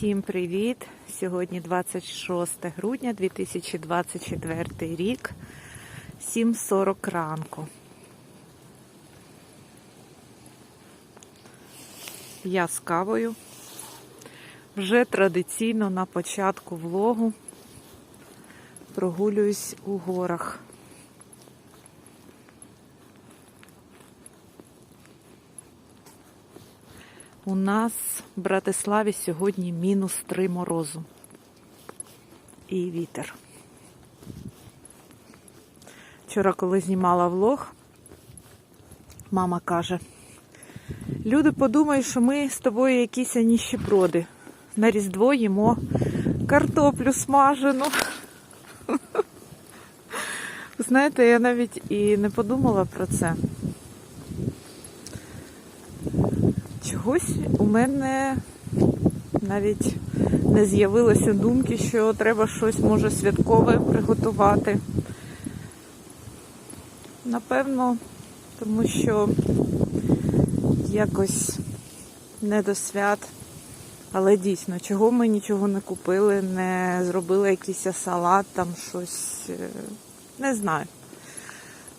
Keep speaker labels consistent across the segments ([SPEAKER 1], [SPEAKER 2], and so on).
[SPEAKER 1] Всім привіт! Сьогодні 26 грудня 2024 рік, 7.40 ранку. Я з кавою. Вже традиційно на початку влогу прогулююсь у горах. У нас в Братиславі сьогодні мінус 3 морозу і вітер. Вчора, коли знімала влог, мама каже: люди подумають, що ми з тобою якісь ніщеброди. На Різдво їмо картоплю смажену. Знаєте, я навіть і не подумала про це. Чогось у мене навіть не з'явилося думки, що треба щось може святкове приготувати. Напевно, тому що якось не до свят. Але дійсно, чого ми нічого не купили, не зробили якийсь салат, там щось, е, не знаю.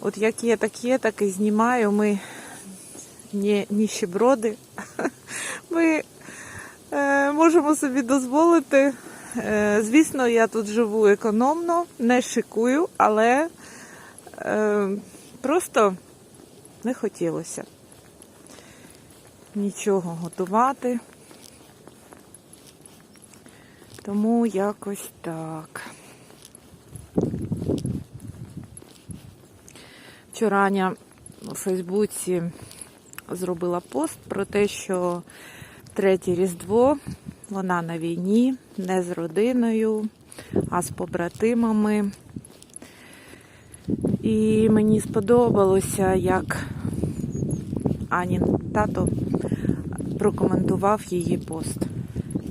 [SPEAKER 1] От як є, так є, так і знімаю. Ми не ніщеброди. Ми е, можемо собі дозволити. Е, звісно, я тут живу економно, не шикую, але е, просто не хотілося нічого готувати. Тому якось так. Вчора Аня у Фейсбуці зробила пост про те, що третє Різдво вона на війні, не з родиною, а з побратимами. І мені сподобалося, як Анін тато прокоментував її пост.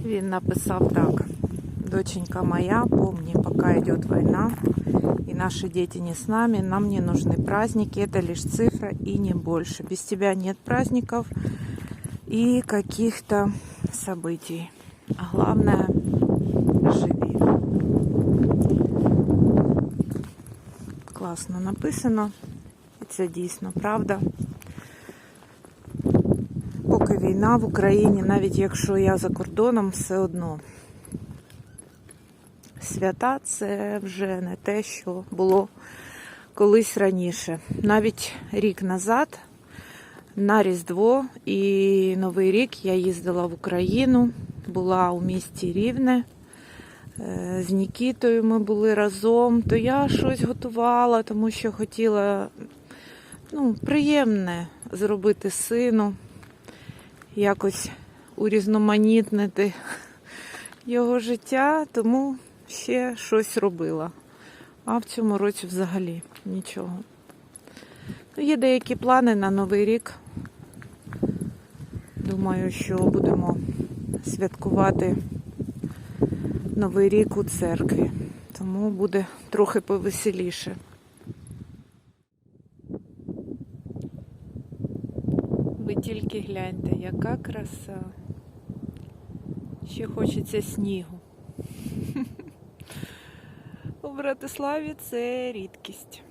[SPEAKER 1] Він написав так. Доченька моя, помни, пока идет война, и наши дети не с нами, нам не нужны праздники, это лишь цифра и не больше. Без тебя нет праздников и каких-то событий. А главное, живи. Класно написано, і це дійсно правда. Поки війна в Україні, навіть якщо я за кордоном, все одно свята це вже не те, що було колись раніше. Навіть рік назад на Різдво і Новий рік я їздила в Україну, була у місті Рівне. Е, З Нікітою ми були разом, то я щось готувала, тому що хотіла ну, приємне зробити сину, якось урізноманітнити його життя, тому ще щось робила. А в цьому році взагалі нічого. Ну, Є деякі плани на Новий рік. Думаю, що будемо святкувати Новий рік у церкві. Тому буде трохи повеселіше. Ви тільки гляньте, яка краса. Ще хочеться снігу. У Братиславі це рідкість.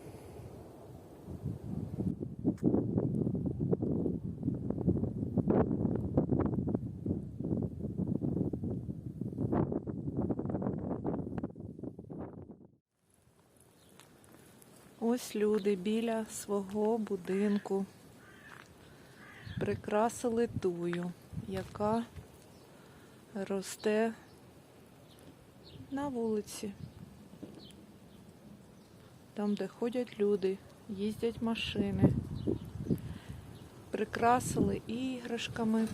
[SPEAKER 1] Ось люди біля свого будинку прикрасили тую, яка росте на вулиці. Там, де ходять люди, їздять машини, прикрасили іграшками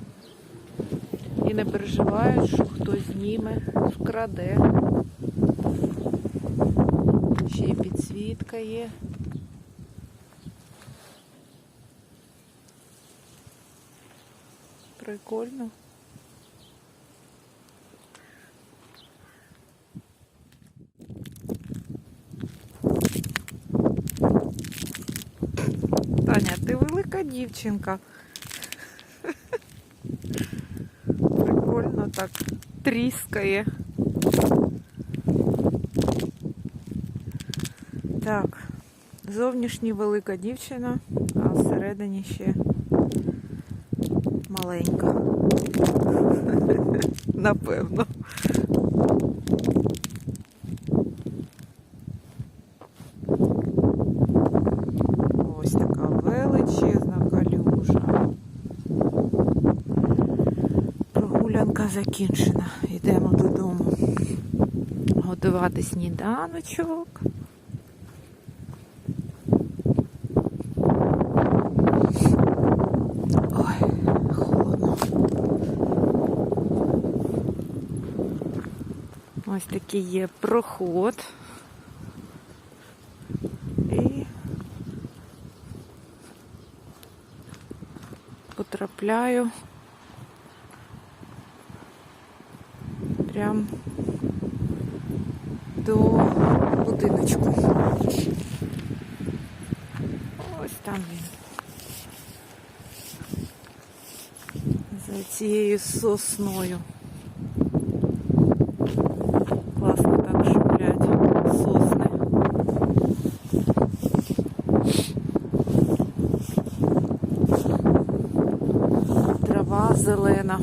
[SPEAKER 1] і не переживають, що хтось зніме, вкраде. Ще й підсвітка є. Прикольно. Таня, ти велика дівчинка. Прикольно так тріскає. Так, зовнішній велика дівчина, а всередині ще маленька. Напевно. Ось така величезна калюжа. Прогулянка закінчена. Йдемо додому. Готувати сніданочок. Ось такий є проход. І потрапляю прям до будиночку. Ось там він. За цією сосною. Класно так шумлять сосни. Трава зелена.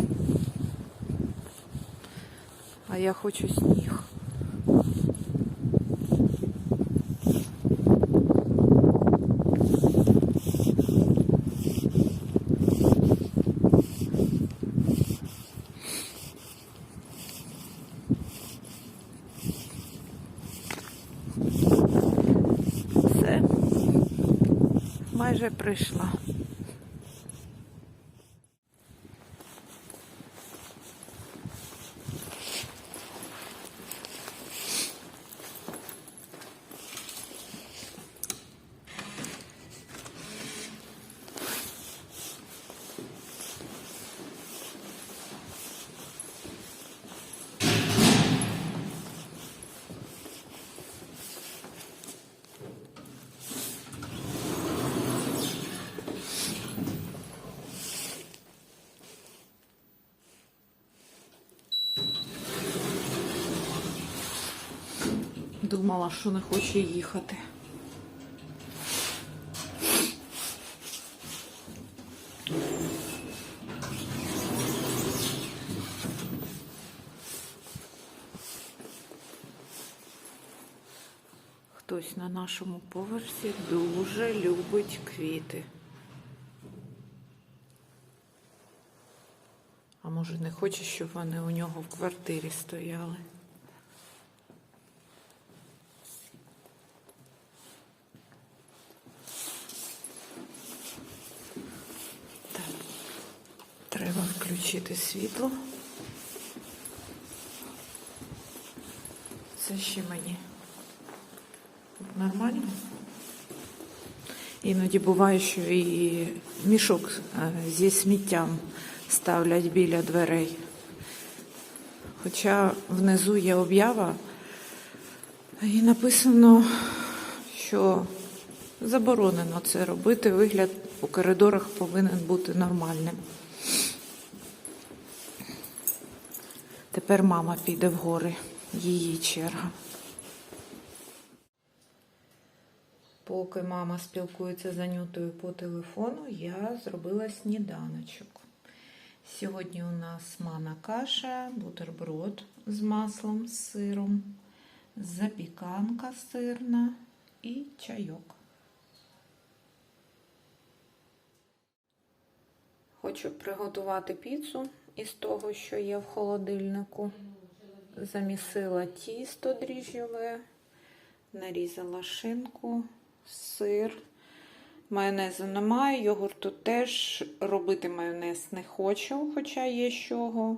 [SPEAKER 1] А я хочу сніг. Все. Майже прийшла. Думала, що не хоче їхати. Хтось на нашому поверсі дуже любить квіти. А може не хоче, щоб вони у нього в квартирі стояли. Треба включити світло. Це ще мені нормально. Іноді буває, що і мішок е, зі сміттям ставлять біля дверей. Хоча внизу є об'ява, і написано, що заборонено це робити. Вигляд у коридорах повинен бути нормальним. Тепер мама піде в гори, її черга. Поки мама спілкується з Анютою по телефону, я зробила сніданочок. Сьогодні у нас мана каша, бутерброд з маслом, з сиром, запіканка сирна і чайок. Хочу приготувати піцу із того, що є в холодильнику. Замісила тісто дріжджове, нарізала шинку, сир. Майонезу немає, йогурту теж робити майонез не хочу, хоча є чого.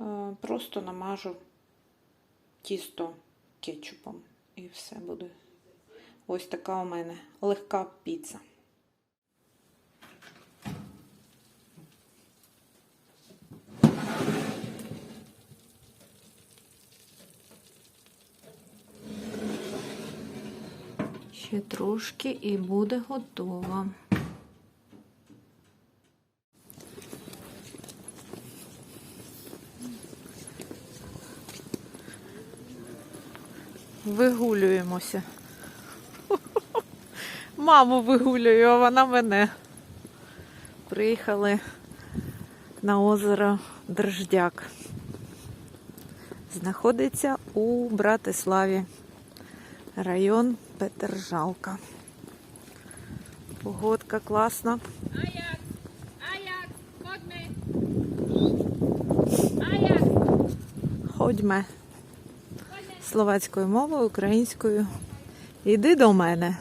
[SPEAKER 1] Е, Просто намажу тісто кетчупом і все буде. Ось така у мене легка піца. ще трошки і буде готова. Вигулюємося. Маму вигулюю, а вона мене. Приїхали на озеро Дрождяк. Знаходиться у Братиславі. Район Петержалка. Погодка класна.
[SPEAKER 2] Ajax, folgt mir. Ajax,
[SPEAKER 1] Ходьме словацькою мовою, українською. Іди до мене.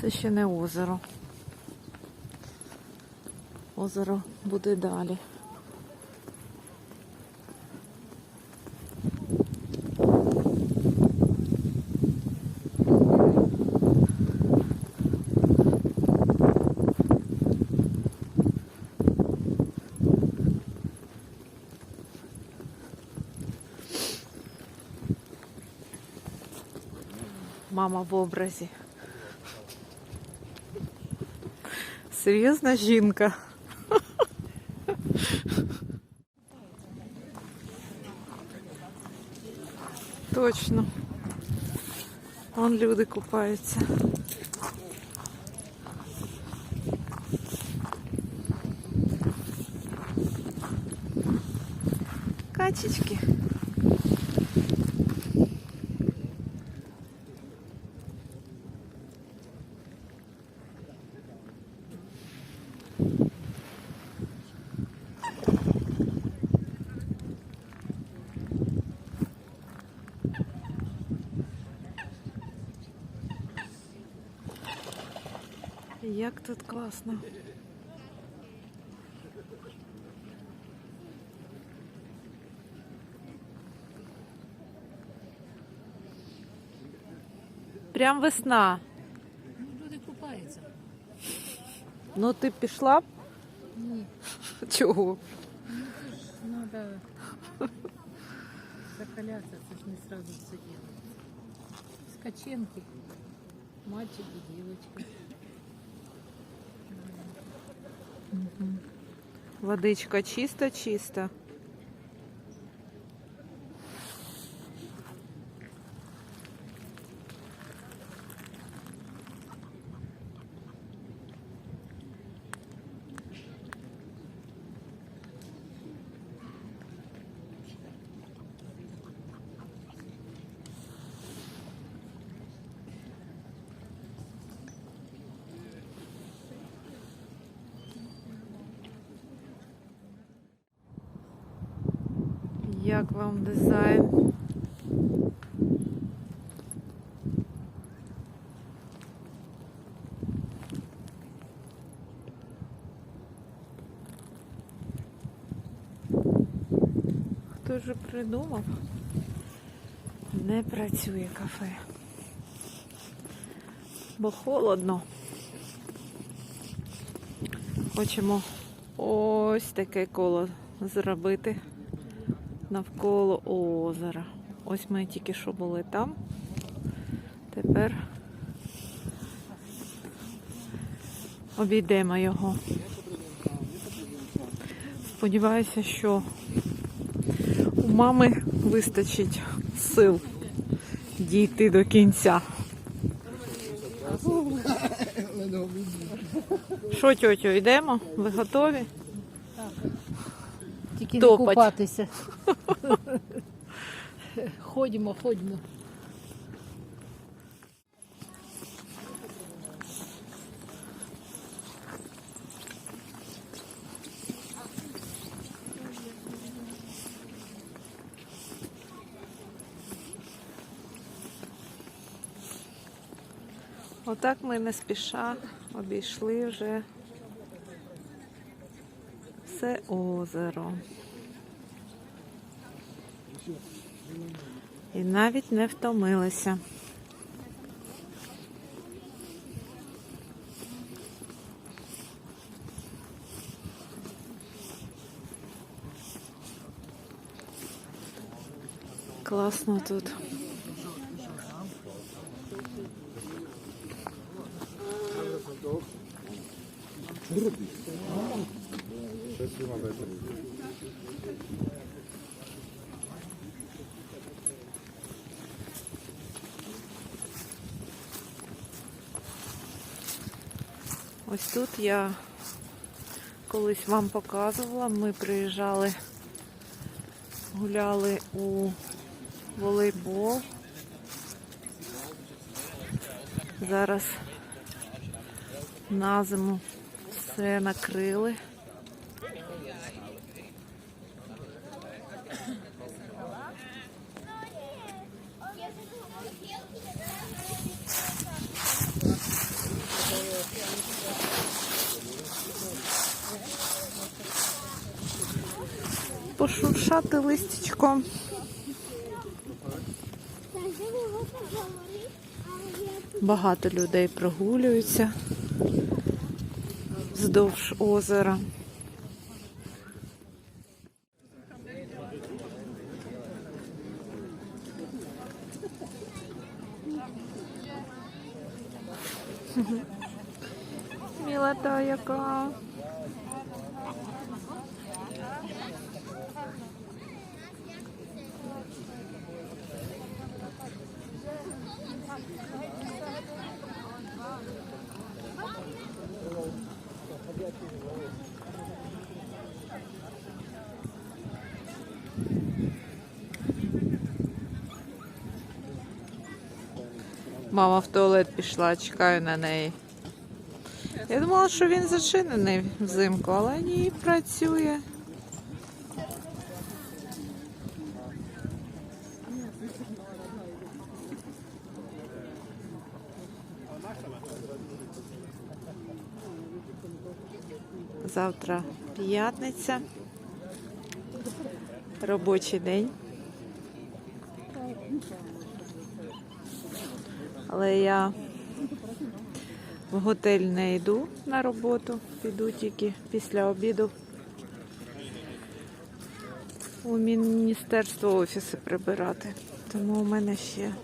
[SPEAKER 1] Це ще не озеро. Озеро буде далі. Мама в образі. Серйозна жінка. Точно. Вон люди купаються. Качечки. Як тут класно. Прям весна.
[SPEAKER 2] Люди купаються.
[SPEAKER 1] Ну ти пішла б?
[SPEAKER 2] Ні,
[SPEAKER 1] Чого?
[SPEAKER 2] треба закалятися, це ж не сразу все делать. Скаченки, мальчик і
[SPEAKER 1] Водичка чиста-чиста. Як вам дизайн? Хто ж придумав? Не працює кафе. Бо холодно. Хочемо ось таке коло зробити навколо озера. Ось ми тільки що були там. Тепер обійдемо його. Сподіваюся, що у мами вистачить сил дійти до кінця. Що, тьотю, йдемо? Ви готові?
[SPEAKER 2] Тільки
[SPEAKER 1] Топать.
[SPEAKER 2] не купатися. ходімо, ходімо.
[SPEAKER 1] Отак ми не спіша обійшли вже все озеро. І навіть не втомилися. Класно тут. Спасибо, Бетта. Ось тут я колись вам показувала, ми приїжджали, гуляли у волейбол. Зараз на зиму все накрили. Пошуршати листячком. Багато людей прогулюються вздовж озера. Мілота яка. Мама в туалет пішла, чекаю на неї. Я думала, що він зачинений взимку, але ні, працює. Завтра п'ятниця. Робочий день. Але я в готель не йду на роботу, піду тільки після обіду у міністерство офіси прибирати. Тому у мене ще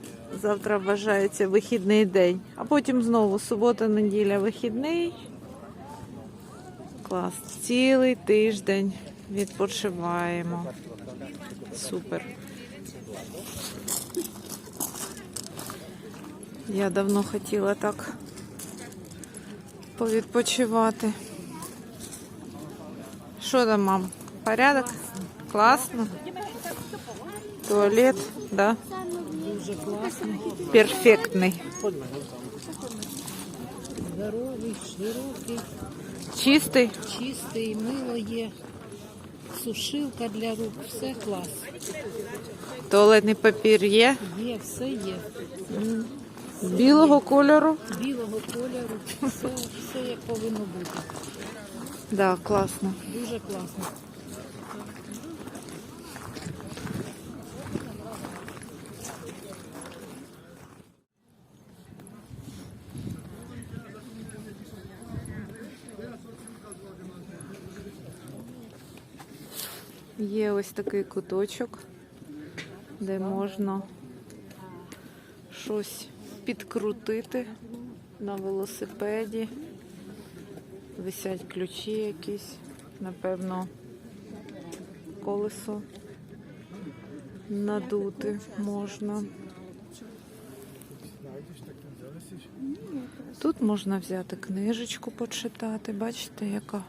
[SPEAKER 1] завтра вважається вихідний день. А потім знову субота, неділя, вихідний. Клас. Цілий тиждень відпочиваємо. Супер. Я давно хотіла так повідпочивати. Що там, мам? Порядок? Класно? Туалет, да?
[SPEAKER 2] Дуже класний,
[SPEAKER 1] Перфектний.
[SPEAKER 2] здоровий, широкий,
[SPEAKER 1] Чистий.
[SPEAKER 2] чистий, мило є, сушилка для рук, все клас.
[SPEAKER 1] Туалетний папір є.
[SPEAKER 2] Є, все є.
[SPEAKER 1] Білого кольору.
[SPEAKER 2] Білого кольору, все, все як повинно бути.
[SPEAKER 1] Да, класно.
[SPEAKER 2] Дуже класно.
[SPEAKER 1] Є ось такий куточок, де можна щось підкрутити на велосипеді. Висять ключі якісь, напевно, колесо надути можна. Тут можна взяти книжечку почитати. Бачите, яка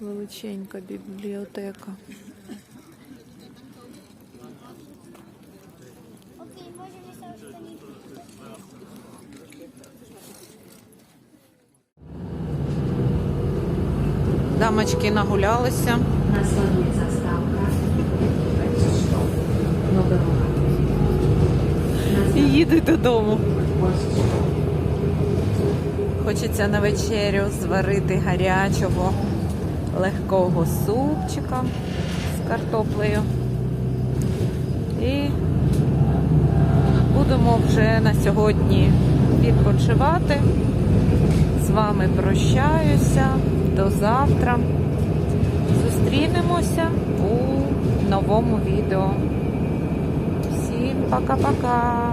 [SPEAKER 1] величенька бібліотека. Дамочки нагулялися.
[SPEAKER 3] Následuje zastávka 26. Nobelová.
[SPEAKER 1] І їдуть додому. Хочеться на вечерю зварити гарячого легкого супчика з картоплею. І будемо вже на сьогодні відпочивати. З вами прощаюся. До завтра. Зустрінемося у новому відео. Всім пока-пока!